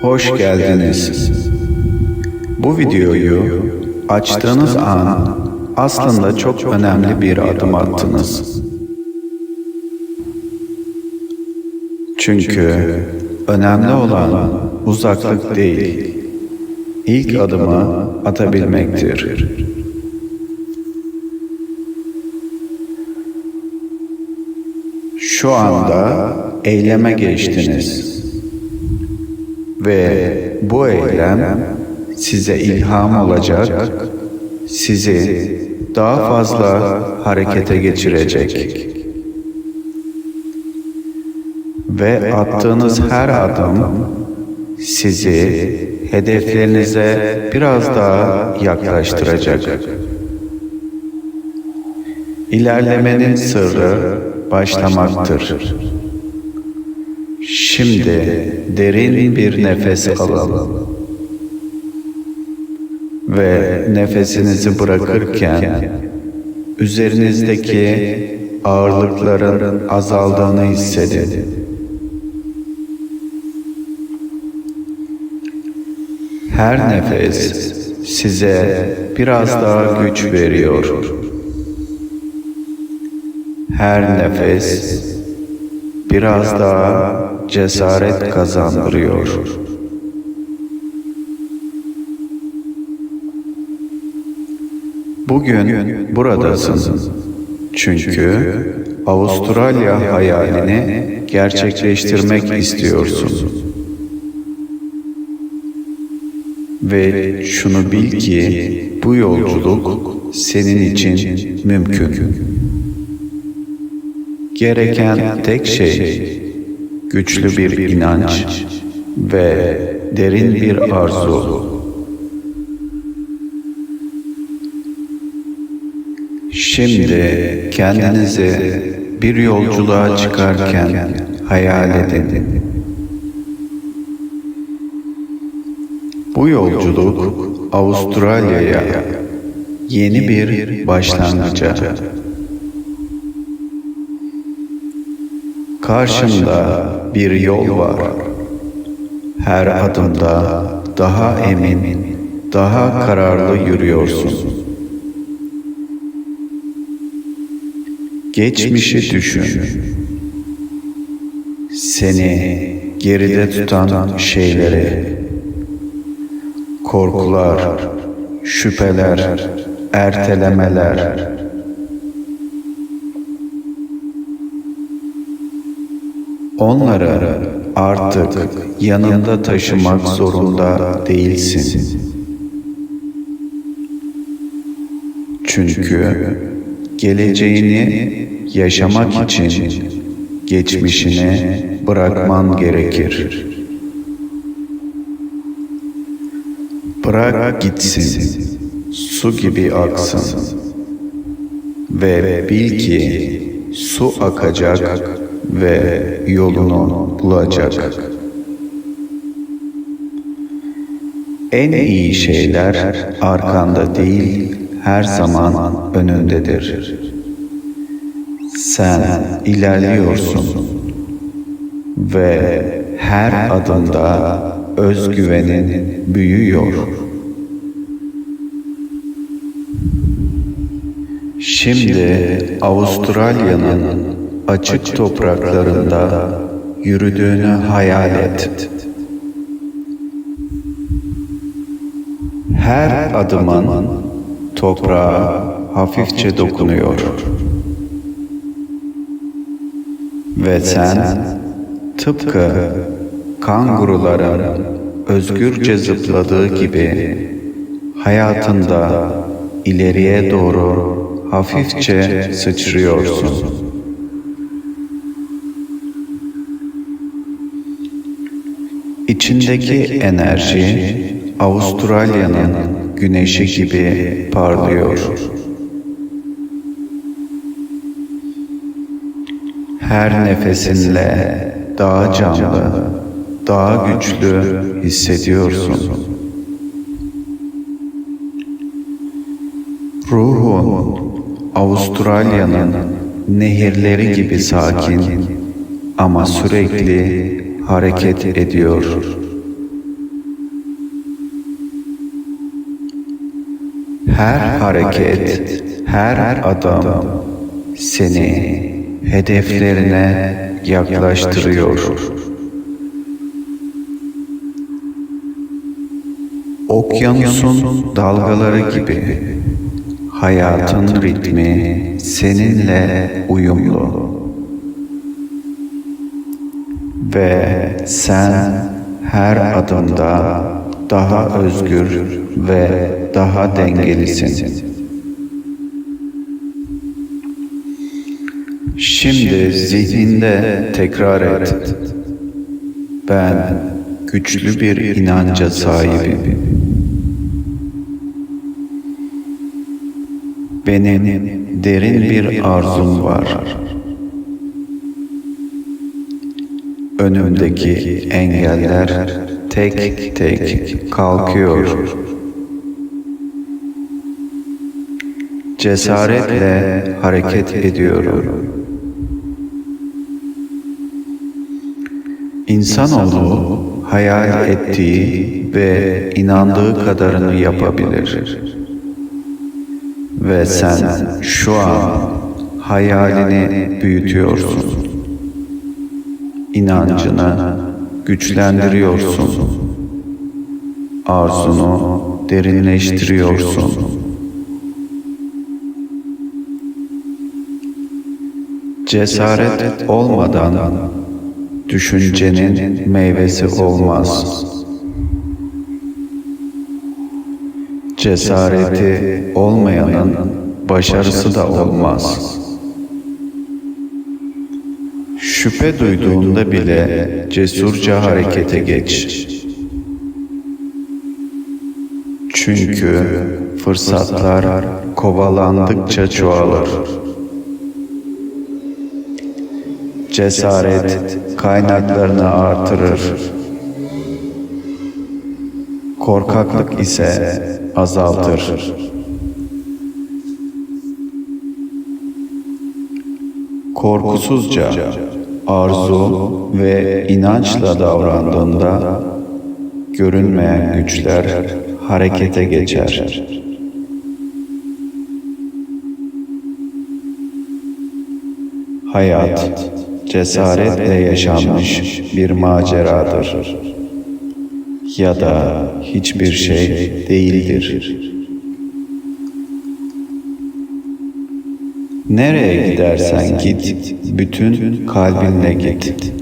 Hoş geldiniz. Bu videoyu açtığınız an aslında çok önemli bir adım attınız. Çünkü önemli olan uzaklık değil, ilk adımı atabilmektir. Şu anda eyleme geçtiniz. Ve bu eylem size ilham olacak, sizi daha fazla harekete geçirecek. Ve attığınız her adım sizi hedeflerinize biraz daha yaklaştıracak. İlerlemenin sırrı başlamaktır. Şimdi derin bir nefes alın. Ve nefesinizi bırakırken üzerinizdeki ağırlıkların azaldığını hissedin. Her nefes size biraz daha güç veriyor. Her nefes biraz daha cesaret kazandırıyor. Bugün buradasın. Çünkü Avustralya hayalini gerçekleştirmek istiyorsun. Ve şunu bil ki bu yolculuk senin için mümkün. Gereken tek şey güçlü bir inanç ve derin bir arzu. Şimdi kendinizi bir yolculuğa çıkarken hayal edin. Bu yolculuk Avustralya'ya yeni bir başlangıca. Karşımda bir yol var. Her adımda daha emin, daha kararlı yürüyorsun. Geçmişi düşün. Seni geride tutan şeyleri, korkular, şüpheler, ertelemeler, Onları artık yanında taşımak zorunda değilsin. Çünkü geleceğini yaşamak için geçmişini bırakman gerekir. Bırak gitsin, su gibi aksın ve bil ki su akacak ve yolunu bulacak. En iyi şeyler arkanda değil, her zaman önündedir. Sen ilerliyorsun ve her adımda özgüvenin büyüyor. Şimdi Avustralya'nın açık topraklarında yürüdüğünü hayal et. Her adımın toprağa hafifçe dokunuyor. Ve sen tıpkı kanguruların özgürce zıpladığı gibi hayatında ileriye doğru hafifçe sıçrıyorsun. İçindeki enerji Avustralya'nın güneşi gibi parlıyor. Her nefesinle daha canlı, daha güçlü hissediyorsun. Ruhun Avustralya'nın nehirleri gibi sakin ama sürekli hareket ediyor. Her hareket, her adım seni hedeflerine yaklaştırıyor. Okyanusun dalgaları gibi hayatın ritmi seninle uyumlu. Ve sen her adımda daha özgür ve daha dengelisin. Şimdi zihninde tekrar et. Ben güçlü bir inanca sahibim. Benim derin bir arzum var. Önümdeki engeller tek tek kalkıyor. Cesaretle hareket ediyorum. İnsanoğlu hayal ettiği ve inandığı kadarını yapabilir. Ve sen şu an hayalini büyütüyorsun. İnancını güçlendiriyorsun. Arzunu derinleştiriyorsun. Cesaret olmadan düşüncenin meyvesi olmaz. Cesareti olmayanın başarısı da olmaz. Şüphe duyduğunda bile cesurca harekete geç. Çünkü fırsatlar kovalandıkça çoğalır. Cesaret kaynaklarını artırır. Korkaklık ise azaltır. Korkusuzca, arzu ve inançla davrandığında görünmeyen güçler harekete geçer. Hayat cesaretle yaşanmış bir maceradır. Ya da hiçbir şey değildir. Nereye gidersen git, bütün kalbinle git.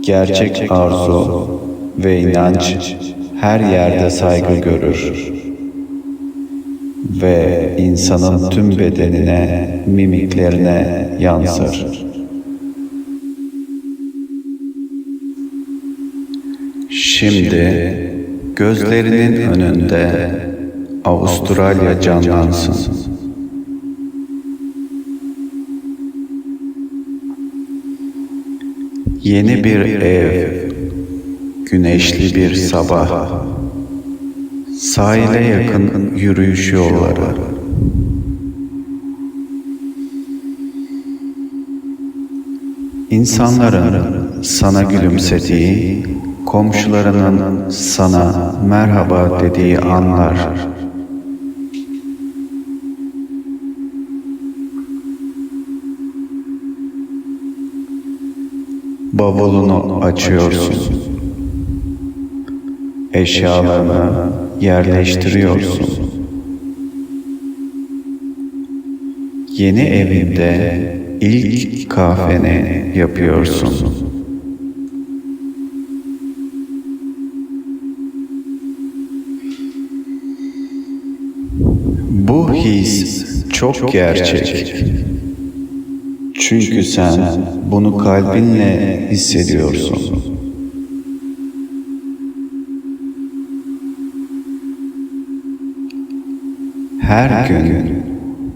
Gerçek arzu ve inanç her yerde saygı görür ve insanın tüm bedenine, mimiklerine yansır. Şimdi gözlerinin önünde Avustralya canlansın. Yeni bir ev, güneşli bir sabah, sahile yakın yürüyüş yolları. İnsanların sana gülümsediği, komşularının sana merhaba dediği anlar. Bavulunu açıyorsun. Eşyalarını yerleştiriyorsun. Yeni evinde ilk kahveni yapıyorsun. Bu his çok gerçek. Çünkü sen bunu kalbinle hissediyorsun. Her gün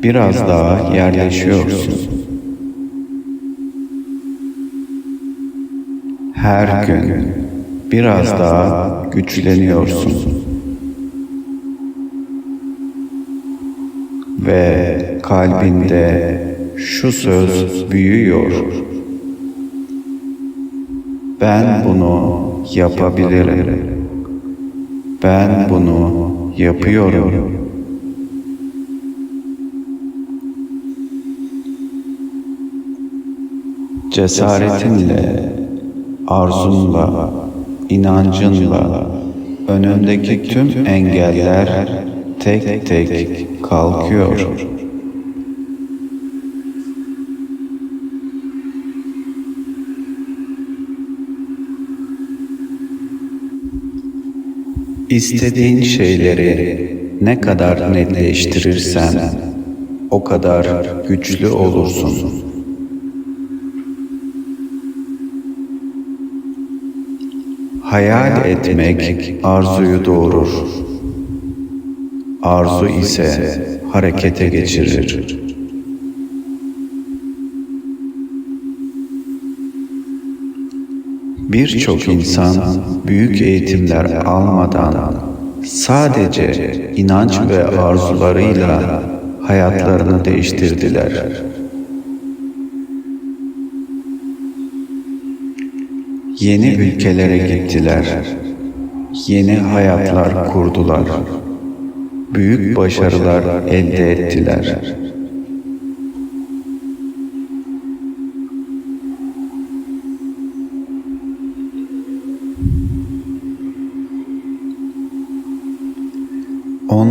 biraz daha yerleşiyorsun. Her gün biraz daha güçleniyorsun. Ve kalbinde şu söz büyüyor. Ben bunu yapabilirim. Ben bunu yapıyorum. Cesaretinle, arzunla, inancınla önündeki tüm engeller tek tek kalkıyor. İstediğin şeyleri ne kadar netleştirirsen o kadar güçlü olursun. Hayal etmek arzuyu doğurur. Arzu ise harekete geçirir. Birçok insan büyük eğitimler almadan sadece inanç ve arzularıyla hayatlarını değiştirdiler. Yeni ülkelere gittiler. Yeni hayatlar kurdular. Büyük başarılar elde ettiler.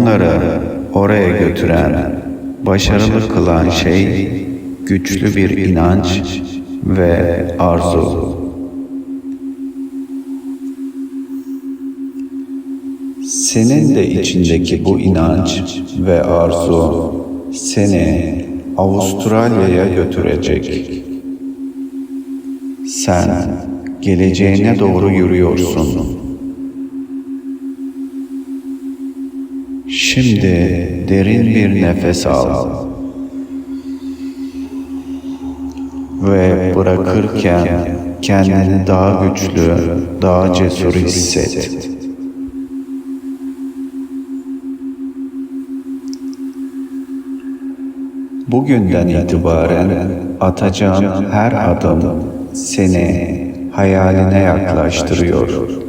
Onları oraya götüren, başarılı kılan şey güçlü bir inanç ve arzu. Senin de içindeki bu inanç ve arzu seni Avustralya'ya götürecek. Sen geleceğine doğru yürüyorsun. Şimdi derin bir nefes al. Ve bırakırken kendini daha güçlü, daha cesur hisset. Bugünden itibaren atacağın her adım seni hayaline yaklaştırıyor.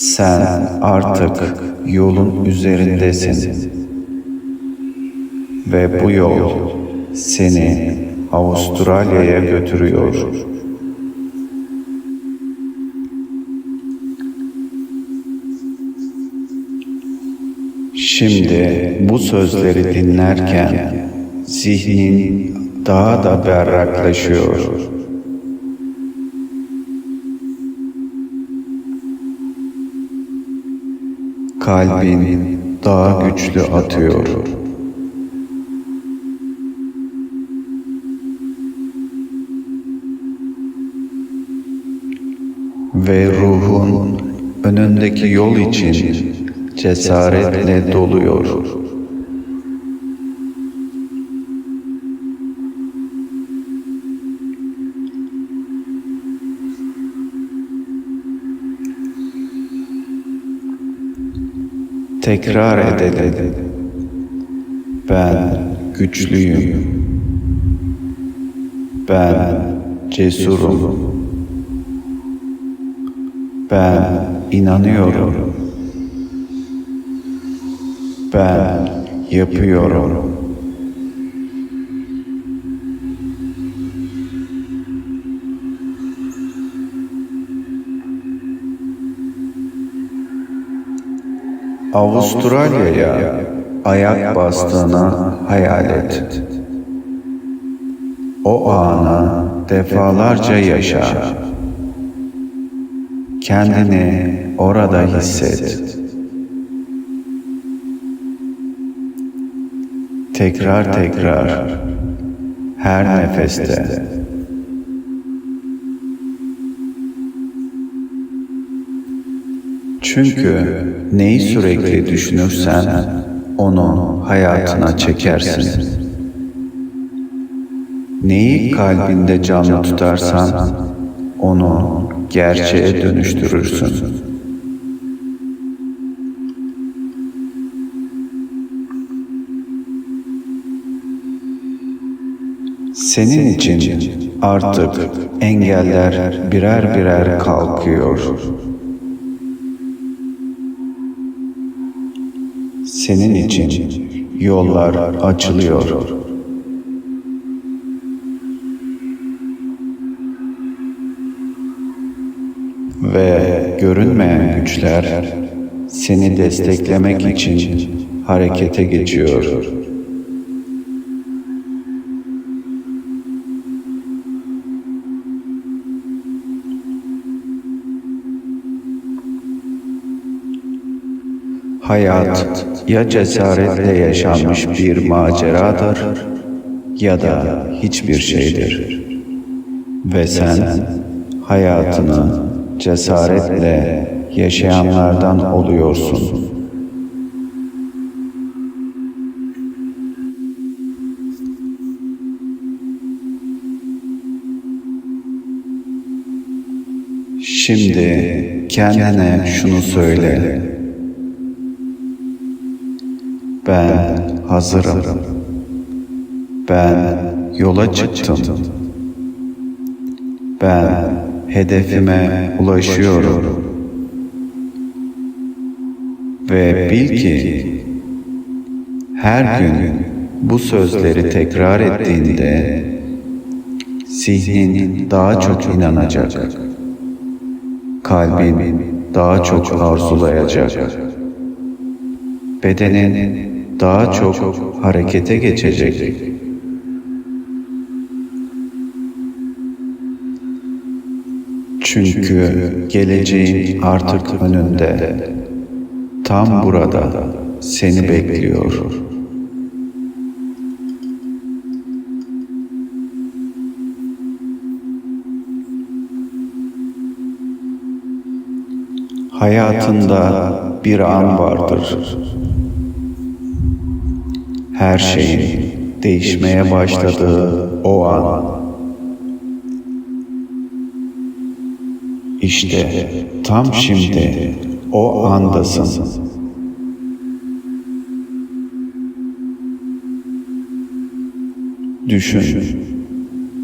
Sen artık yolun üzerindesin. Ve bu yol seni Avustralya'ya götürüyor. Şimdi bu sözleri dinlerken zihnin daha da berraklaşıyor. Kalbin daha güçlü atıyor. Ve ruhun önündeki yol için cesaretle doluyor. Tekrar edelim. Ben güçlüyüm. Ben cesurum. Ben inanıyorum. Ben yapıyorum. Avustralya'ya ayak bastığını hayal et. O anı defalarca yaşa. Kendini orada hisset. Tekrar tekrar her nefeste Çünkü neyi sürekli düşünürsen onu hayatına çekersin. Neyi kalbinde canlı tutarsan onu gerçeğe dönüştürürsün. Senin için artık engeller birer birer kalkıyor. senin için yollar açılıyor. Ve görünmeyen güçler seni desteklemek için harekete geçiyor. Hayat ya cesaretle yaşanmış bir maceradır ya da hiçbir şeydir. Ve sen hayatını cesaretle yaşayanlardan oluyorsun. Şimdi kendine şunu söyle. Ben hazırım. Ben yola çıktım. Ben hedefime ulaşıyorum. Ve bil ki her gün bu sözleri tekrar ettiğinde zihnin daha çok inanacak. Kalbin daha çok arzulayacak. Bedenin daha çok harekete geçecek. Çünkü geleceğin artık önünde. Tam burada seni bekliyor. Hayatında bir an vardır. Her şeyin değişmeye başladığı o an. İşte tam şimdi o andasın. Düşün.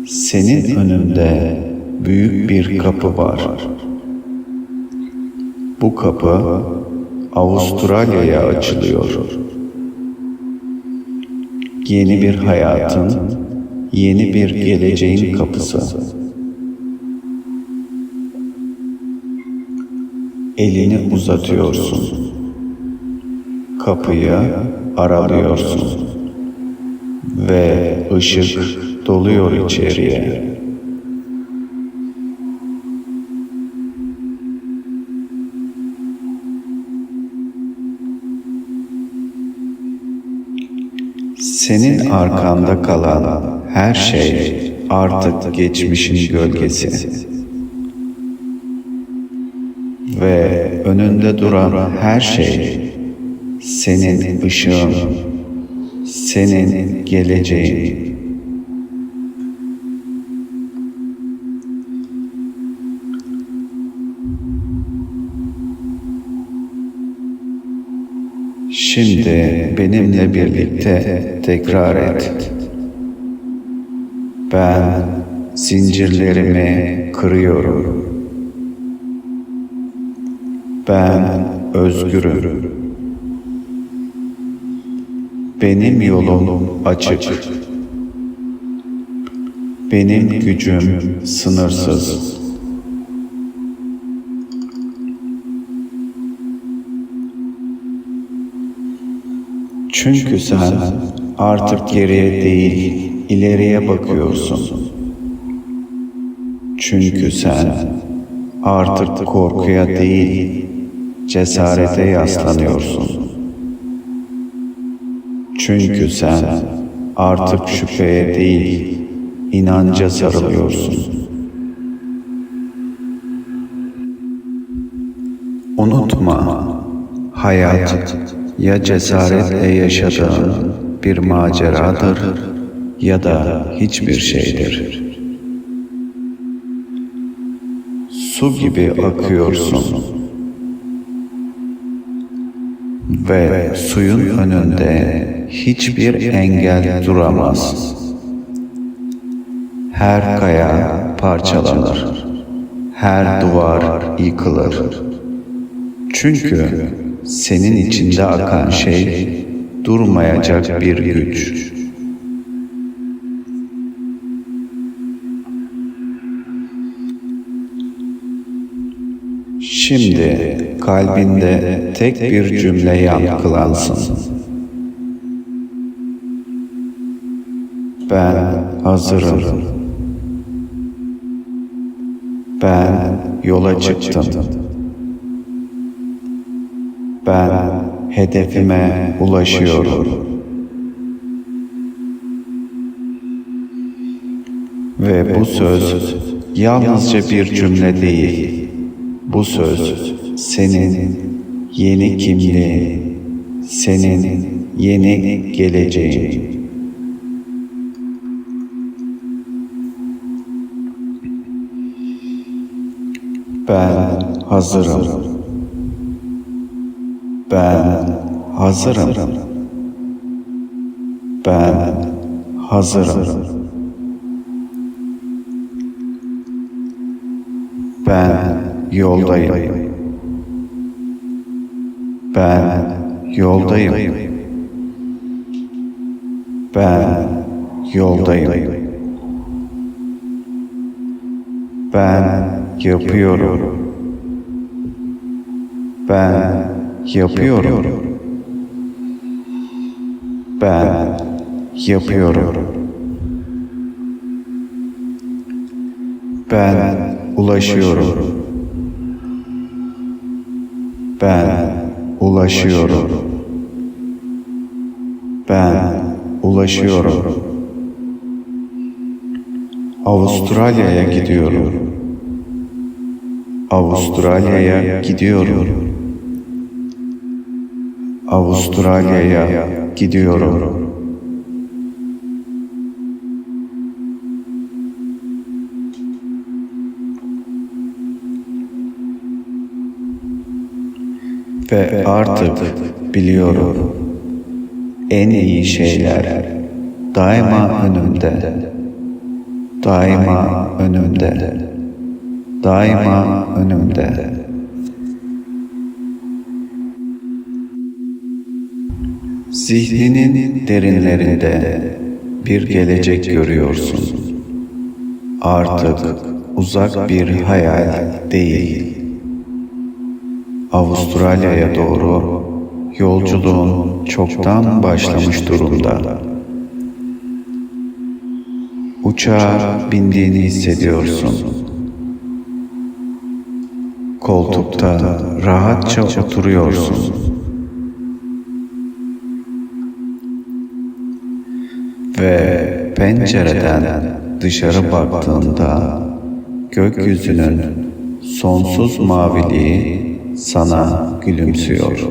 Senin önünde büyük bir kapı var. Bu kapı Avustralya'ya açılıyor. Yeni bir hayatın, yeni bir geleceğin kapısı. Elini uzatıyorsun. Kapıyı aralıyorsun. Ve ışık doluyor içeriye. Senin arkanda kalan her şey artık geçmişin gölgesi. Ve önünde duran her şey senin ışığın, senin geleceğin. Şimdi benimle birlikte tekrar et. Ben zincirlerimi kırıyorum. Ben özgürüm. Benim yolum açık. Benim gücüm sınırsız. Çünkü sen artık geriye değil, ileriye bakıyorsun. Çünkü sen artık korkuya değil, cesarete yaslanıyorsun. Çünkü sen artık şüpheye değil, inanca sarılıyorsun. Unutma, hayat ya cesaretle yaşadığın bir maceradır ya da hiçbir şeydir. Su gibi akıyorsun ve suyun önünde hiçbir engel duramaz. Her kaya parçalanır, her duvar yıkılır. Çünkü senin içinde akan şey durmayacak bir güç. Şimdi kalbinde tek bir cümle yankılansın. Ben hazırım. Ben yola çıktım. Ben hedefime ulaşıyorum. Ve bu söz yalnızca bir cümle değil. Bu söz senin yeni kimliğin, senin yeni geleceğin. Ben hazırım. Ben hazırım. Ben hazırım. Ben yoldayım. Ben yoldayım. Ben yoldayım. Ben yapıyorum. Ben yapıyorum. Ben yapıyorum. Ben ulaşıyorum. Ben ulaşıyorum. Ben ulaşıyorum. Avustralya'ya gidiyorum. Avustralya'ya gidiyorum. Avustralya'ya gidiyorum. Ve artık biliyorum. En iyi şeyler daima önümde. Daima önümde. Daima önümde. Zihninin derinlerinde bir gelecek görüyorsun. Artık uzak bir hayal değil. Avustralya'ya doğru yolculuğun çoktan başlamış durumda. Uçağa bindiğini hissediyorsun. Koltukta rahatça oturuyorsun. Ve pencereden dışarı baktığında gökyüzünün sonsuz maviliği sana gülümsüyor.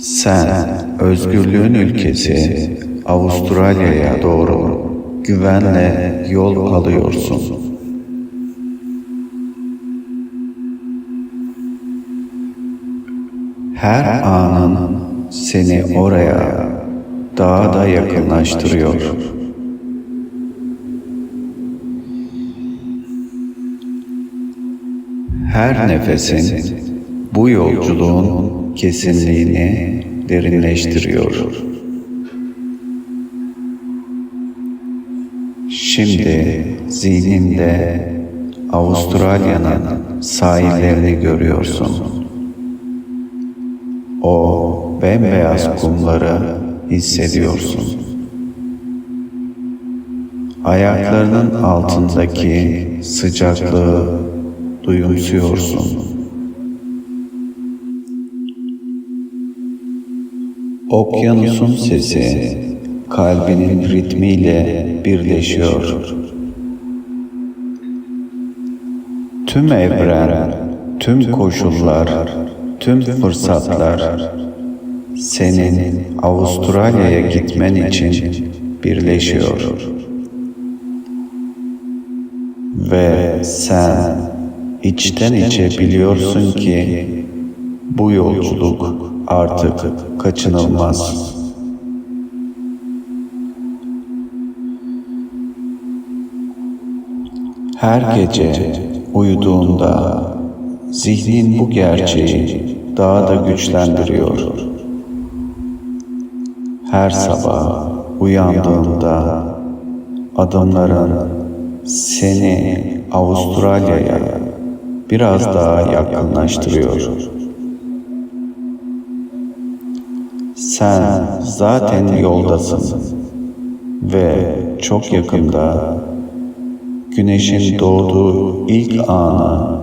Sen özgürlüğün ülkesi Avustralya'ya doğru güvenle yol alıyorsun. Her anın seni oraya daha da yakınlaştırıyor. Her nefesin bu yolculuğun kesinliğini derinleştiriyor. Şimdi zihninde Avustralya'nın sahillerini görüyorsun. O bembeyaz kumları hissediyorsun. Ayaklarının altındaki sıcaklığı duyumsuyorsun. Okyanusun sesi kalbinin ritmiyle birleşiyor. Tüm evren, tüm koşullar, tüm fırsatlar senin Avustralya'ya gitmen için birleşiyor. Ve sen içten içe biliyorsun ki bu yolculuk artık kaçınılmaz. Her gece uyuduğunda zihnin bu gerçeği daha da güçlendiriyor. Her sabah uyandığında adımların seni Avustralya'ya biraz daha yakınlaştırıyor. Sen zaten yoldasın ve çok yakında güneşin doğduğu ilk anı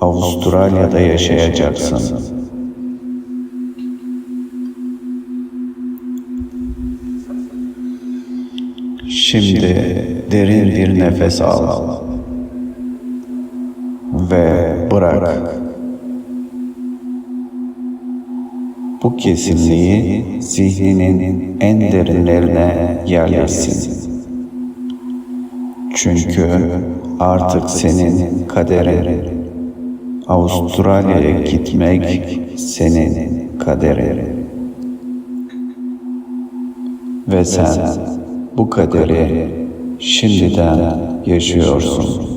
Avustralya'da yaşayacaksın. Şimdi derin bir nefes al ve bırak. Bu kesinliği zihninin en derinlerine yerleşsin. Çünkü artık senin kaderin. Avustralya'ya gitmek senin kaderin. Ve sen bu kaderi şimdiden yaşıyorsun.